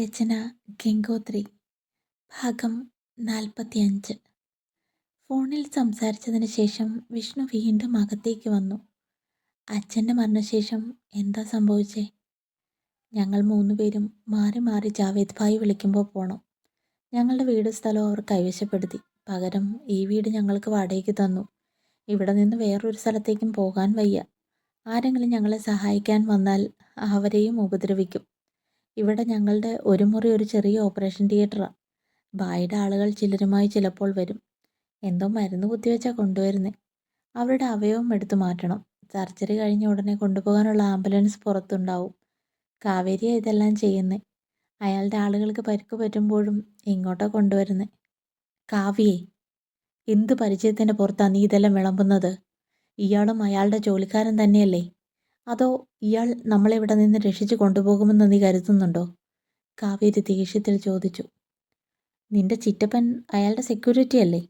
രചന ഗംഗോത്രി. ഭാഗം നാൽപ്പത്തിയഞ്ച്. ഫോണിൽ സംസാരിച്ചതിന് ശേഷം വിഷ്ണു വീണ്ടും അകത്തേക്ക് വന്നു. അച്ഛന്റെ മരണശേഷം എന്താ സംഭവിച്ചേ? ഞങ്ങൾ മൂന്നുപേരും മാറി മാറി ജാവേദ് ഭായി വിളിക്കുമ്പോൾ പോണം. ഞങ്ങളുടെ വീട് സ്ഥലവും അവർ കൈവശപ്പെടുത്തി. പകരം ഈ വീട് ഞങ്ങൾക്ക് വാടകയ്ക്ക് തന്നു. ഇവിടെ നിന്ന് വേറൊരു സ്ഥലത്തേക്കും പോകാൻ വയ്യ. ആരെങ്കിലും ഞങ്ങളെ സഹായിക്കാൻ വന്നാൽ അവരെയും ഉപദ്രവിക്കും. ഇവിടെ ഞങ്ങളുടെ ഒരു മുറി ഒരു ചെറിയ ഓപ്പറേഷൻ തിയേറ്ററാണ് ബായുടെ ആളുകൾ ചിലരുമായി ചിലപ്പോൾ വരും. എന്തോ മരുന്ന് കുത്തിവെച്ചാൽ കൊണ്ടുവരുന്നേ. അവരുടെ അവയവം എടുത്തു മാറ്റണം. സർജറി കഴിഞ്ഞ ഉടനെ കൊണ്ടുപോകാനുള്ള ആംബുലൻസ് പുറത്തുണ്ടാവും. കാവേരിയാണ് ഇതെല്ലാം ചെയ്യുന്നേ. അയാളുടെ ആളുകൾക്ക് പരിക്ക് പറ്റുമ്പോഴും ഇങ്ങോട്ടാ കൊണ്ടുവരുന്നേ. കാവ്യേ എന്ത് പരിചയത്തിന്റെ പുറത്താണ് നീ ഇതെല്ലാം വിളമ്പുന്നത്? ഇയാളും അയാളുടെ ജോലിക്കാരൻ തന്നെയല്ലേ? അതോ ഇയാൾ നമ്മളെ ഇവിടെ നിന്ന് രക്ഷിച്ചു കൊണ്ടുപോകുമെന്ന് നീ കരുതുന്നുണ്ടോ? കാവേരി ദേഷ്യത്തിൽ ചോദിച്ചു. നിന്റെ ചിറ്റപ്പൻ അയാളുടെ സെക്യൂരിറ്റി അല്ലേ?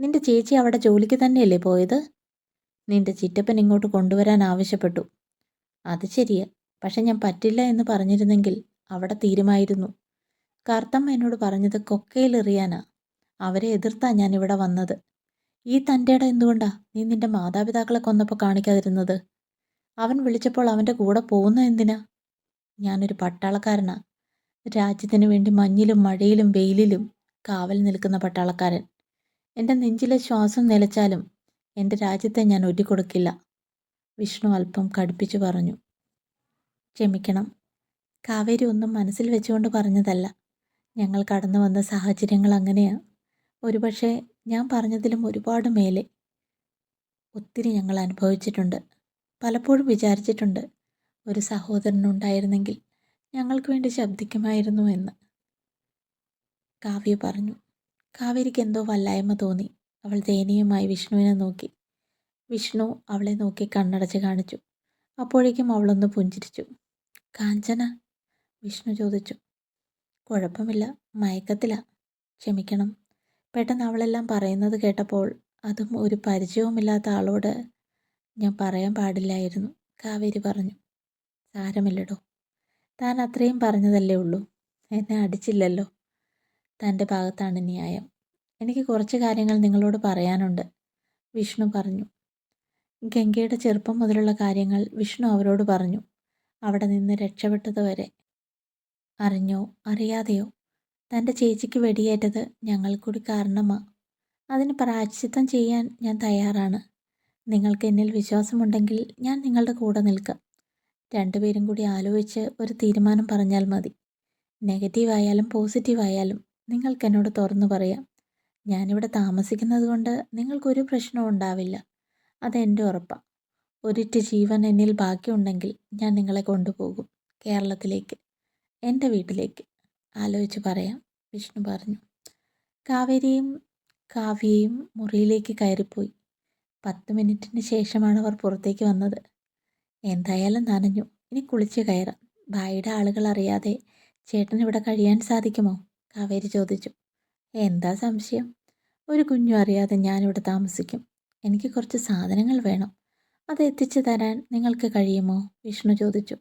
നിന്റെ ചേച്ചി അവിടെ ജോലിക്ക് തന്നെയല്ലേ പോയത്? നിന്റെ ചിറ്റപ്പൻ ഇങ്ങോട്ട് കൊണ്ടുവരാൻ ആവശ്യപ്പെട്ടു. അത് ശരിയാ. പക്ഷെ ഞാൻ പറ്റില്ല എന്ന് പറഞ്ഞിരുന്നെങ്കിൽ അവിടെ തീരുമായിരുന്നു. കർത്തമ്മ എന്നോട് പറഞ്ഞത് കൊക്കയിലെറിയാനാ. അവരെ എതിർത്താ ഞാൻ ഇവിടെ വന്നത്. ഈ തന്റെ എന്തുകൊണ്ടാ? നീ നിന്റെ മാതാപിതാക്കളെ കൊന്നപ്പോൾ കാണിക്കാതിരുന്നത്? അവൻ വിളിച്ചപ്പോൾ അവന്റെ കൂടെ പോകുന്ന എന്തിനാ? ഞാനൊരു പട്ടാളക്കാരനാ. രാജ്യത്തിന് വേണ്ടി മഞ്ഞിലും മഴയിലും വെയിലിലും കാവൽ നിൽക്കുന്ന പട്ടാളക്കാരൻ. എന്റെ നെഞ്ചിലെ ശ്വാസം നിലച്ചാലും എന്റെ രാജ്യത്തെ ഞാൻ ഒറ്റിക്കൊടുക്കില്ല വിഷ്ണു അല്പം കടുപ്പിച്ചു പറഞ്ഞു. ക്ഷമിക്കണം. കാവേരി ഒന്നും മനസ്സിൽ വെച്ചുകൊണ്ട് പറഞ്ഞതല്ല. ഞങ്ങൾ കടന്നു വന്ന സാഹചര്യങ്ങൾ അങ്ങനെയാണ് ഒരുപക്ഷെ ഞാൻ പറഞ്ഞതിലും ഒരുപാട് മേലെ. ഒത്തിരി ഞങ്ങൾ അനുഭവിച്ചിട്ടുണ്ട്. പലപ്പോഴും വിചാരിച്ചിട്ടുണ്ട് ഒരു സഹോദരനുണ്ടായിരുന്നെങ്കിൽ ഞങ്ങൾക്ക് വേണ്ടി ശബ്ദിക്കുമായിരുന്നു എന്ന്. കാവ്യ പറഞ്ഞു. കാവേരിക്ക് എന്തോ വല്ലായ്മ തോന്നി. അവൾ ദയനീയമായി വിഷ്ണുവിനെ നോക്കി. വിഷ്ണു അവളെ നോക്കി കണ്ണടച്ച് കാണിച്ചു. അപ്പോഴേക്കും അവളൊന്ന് പുഞ്ചിരിച്ചു. കാഞ്ചന? വിഷ്ണു ചോദിച്ചു. കുഴപ്പമില്ല മയക്കത്തില. ക്ഷമിക്കണം. പെട്ടെന്ന് അവളെല്ലാം പറയുന്നത് കേട്ടപ്പോൾ അതും ഒരു പരിചയവുമില്ലാത്ത ആളോട് ഞാൻ പറയാൻ പാടില്ലായിരുന്നു. കാവേരി പറഞ്ഞു സാരമില്ലടോ. താൻ അത്രയും പറഞ്ഞതല്ലേ ഉള്ളൂ. എന്നെ അടിച്ചില്ലല്ലോ. തന്റെ ഭാഗത്താണ് ന്യായം. എനിക്ക് കുറച്ച് കാര്യങ്ങൾ നിങ്ങളോട് പറയാനുണ്ട്. വിഷ്ണു പറഞ്ഞു. ഗംഗയുടെ ചെറുപ്പം മുതലുള്ള കാര്യങ്ങൾ വിഷ്ണു അവരോട് പറഞ്ഞു. അവിടെ നിന്ന് രക്ഷപ്പെട്ടതുവരെ. അറിഞ്ഞോ അറിയാതെയോ? തന്റെ ചേച്ചിക്ക് വെടിയേറ്റത് ഞങ്ങൾ കൂടി കാരണമാണ് അതിന് പ്രായശ്ചിത്തം ചെയ്യാൻ ഞാൻ തയ്യാറാണ്. നിങ്ങൾക്ക് എന്നിൽ വിശ്വാസമുണ്ടെങ്കിൽ ഞാൻ നിങ്ങളുടെ കൂടെ നിൽക്കാം. രണ്ടുപേരും കൂടി ആലോചിച്ച് ഒരു തീരുമാനം പറഞ്ഞാൽ മതി. നെഗറ്റീവ് ആയാലും പോസിറ്റീവ് ആയാലും നിങ്ങൾക്ക് എന്നോട് തുറന്നു പറയാം. ഞാനിവിടെ താമസിക്കുന്നത് കൊണ്ട് നിങ്ങൾക്കൊരു പ്രശ്നവും ഉണ്ടാവില്ല. അതെന്റെ ഉറപ്പാണ് ഒരിറ്റ് ജീവൻ എന്നിൽ ബാക്കിയുണ്ടെങ്കിൽ ഞാൻ നിങ്ങളെ കൊണ്ടുപോകും കേരളത്തിലേക്ക് എന്റെ വീട്ടിലേക്ക്. ആലോചിച്ച് പറയാം വിഷ്ണു പറഞ്ഞു. കാവേരിയും കാവ്യയും മുറിയിലേക്ക് കയറിപ്പോയി. പത്ത് മിനിറ്റിന് ശേഷമാണ് അവർ പുറത്തേക്ക് വന്നത്. എന്തായാലും നനഞ്ഞു. ഇനി കുളിച്ച് കയറാം. ഭായിയുടെ ആളുകൾ അറിയാതെ ചേട്ടൻ ഇവിടെ കഴിയാൻ സാധിക്കുമോ? കാവേരി ചോദിച്ചു. എന്താ സംശയം? ഒരു കുഞ്ഞു അറിയാതെ ഞാനിവിടെ താമസിക്കും. എനിക്ക് കുറച്ച് സാധനങ്ങൾ വേണം. അത് എത്തിച്ചു തരാൻ നിങ്ങൾക്ക് കഴിയുമോ? വിഷ്ണു ചോദിച്ചു.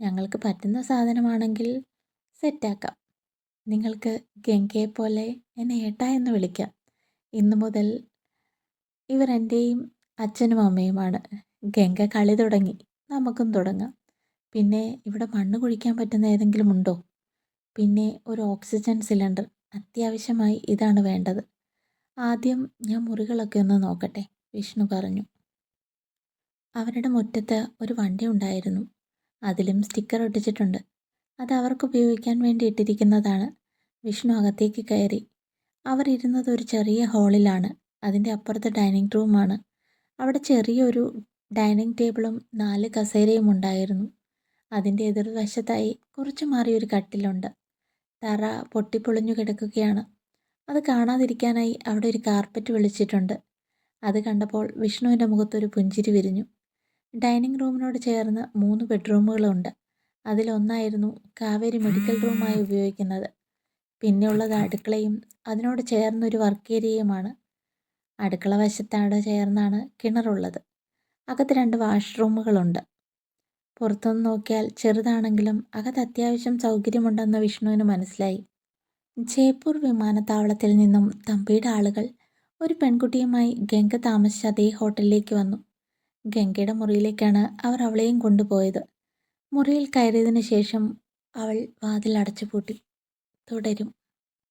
ഞങ്ങൾക്ക് പറ്റുന്ന സാധനമാണെങ്കിൽ സെറ്റാക്കാം. നിങ്ങൾക്ക് ഗംഗയെ പോലെ എന്നെ ഏട്ടാ എന്ന് വിളിക്കാം. ഇന്നു മുതൽ ഇവർ എന്റെയും അച്ഛനും അമ്മയുമാണ്. ഗംഗ കളി തുടങ്ങി. നമുക്കും തുടങ്ങാം. പിന്നെ ഇവിടെ മണ്ണ് കുഴിക്കാൻ പറ്റുന്ന ഏതെങ്കിലും ഉണ്ടോ? പിന്നെ ഒരു ഓക്സിജൻ സിലിണ്ടർ. അത്യാവശ്യമായി ഇതാണ് വേണ്ടത്. ആദ്യം ഞാൻ മുറികളൊക്കെ ഒന്ന് നോക്കട്ടെ വിഷ്ണു പറഞ്ഞു. അവരുടെ മുറ്റത്ത് ഒരു വണ്ടി ഉണ്ടായിരുന്നു. അതിലും സ്റ്റിക്കർ ഒട്ടിച്ചിട്ടുണ്ട്. അത് അവർക്ക് ഉപയോഗിക്കാൻ വേണ്ടി ഇട്ടിരിക്കുന്നതാണ്. വിഷ്ണു അകത്തേക്ക് കയറി. അവരിരുന്നത് ഒരു ചെറിയ ഹാളിലാണ്. അതിന്റെ അപ്പുറത്ത് ഡൈനിങ് റൂമാണ്. അവിടെ ചെറിയൊരു ഡൈനിങ് ടേബിളും നാല് കസേരയും ഉണ്ടായിരുന്നു. അതിന്റെ എതിർവശത്തായി കുറച്ച് മാറിയൊരു കട്ടിലുണ്ട്. തറ പൊട്ടിപ്പൊളിഞ്ഞു കിടക്കുകയാണ്. അത് കാണാതിരിക്കാനായി അവിടെ ഒരു കാർപ്പറ്റ് വിളിച്ചിട്ടുണ്ട്. അത് കണ്ടപ്പോൾ വിഷ്ണുവിന്റെ മുഖത്തൊരു പുഞ്ചിരി വിരിഞ്ഞു. ഡൈനിങ് റൂമിനോട് ചേർന്ന് മൂന്ന് ബെഡ്റൂമുകളുണ്ട്. അതിലൊന്നായിരുന്നു കാവേരി മെഡിക്കൽ റൂമായി ഉപയോഗിക്കുന്നത്. പിന്നെയുള്ളത് അടുക്കളയും അതിനോട് ചേർന്നൊരു വർക്ക് ഏരിയയുമാണ്. അടുക്കള വശത്താണ് ചേർന്നാണ് കിണറുള്ളത്. അകത്ത് രണ്ട് വാഷ്റൂമുകളുണ്ട്. പുറത്തുനിന്ന് നോക്കിയാൽ ചെറുതാണെങ്കിലും അകത്ത് അത്യാവശ്യം സൗകര്യമുണ്ടെന്ന് വിഷ്ണുവിന് മനസ്സിലായി. ജയ്പൂർ വിമാനത്താവളത്തിൽ നിന്നും തമ്പിയുടെ ആളുകൾ ഒരു പെൺകുട്ടിയുമായി ഗംഗ താമസിച്ച അതേ ഹോട്ടലിലേക്ക് വന്നു. ഗംഗയുടെ മുറിയിലേക്കാണ് അവർ അവളെയും കൊണ്ടുപോയത്. മുറിയിൽ കയറിയതിനു ശേഷം അവൾ വാതിൽ അടച്ചുപൂട്ടി. തുടരും.